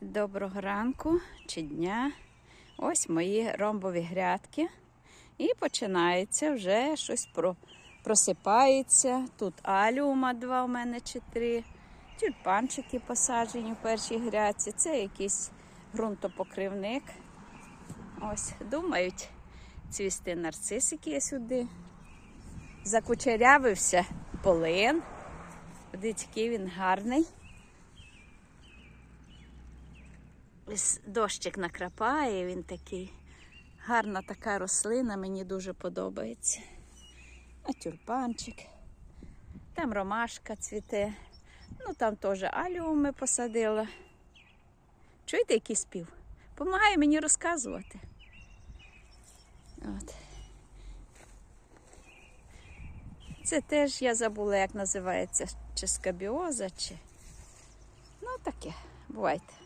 Доброго ранку чи дня. Ось мої ромбові грядки. І починається вже щось про... просипається. Тут аліума два у мене чи три. Тюльпанчики посаджені в першій грядці. Це якийсь ґрунтопокривник. Ось, думають, цвісти нарцисики є сюди. Закучерявився полин. Дивіться, який він гарний. Ось дощик накрапає, він такий. Гарна така рослина, мені дуже подобається. А тюльпанчик. Там ромашка цвіте. Ну там теж аліуми посадила. Чуєте, який спів? Помагає мені розказувати. От. Це теж я забула, як називається, чи скабіоза, чи. Ну таке, бувайте.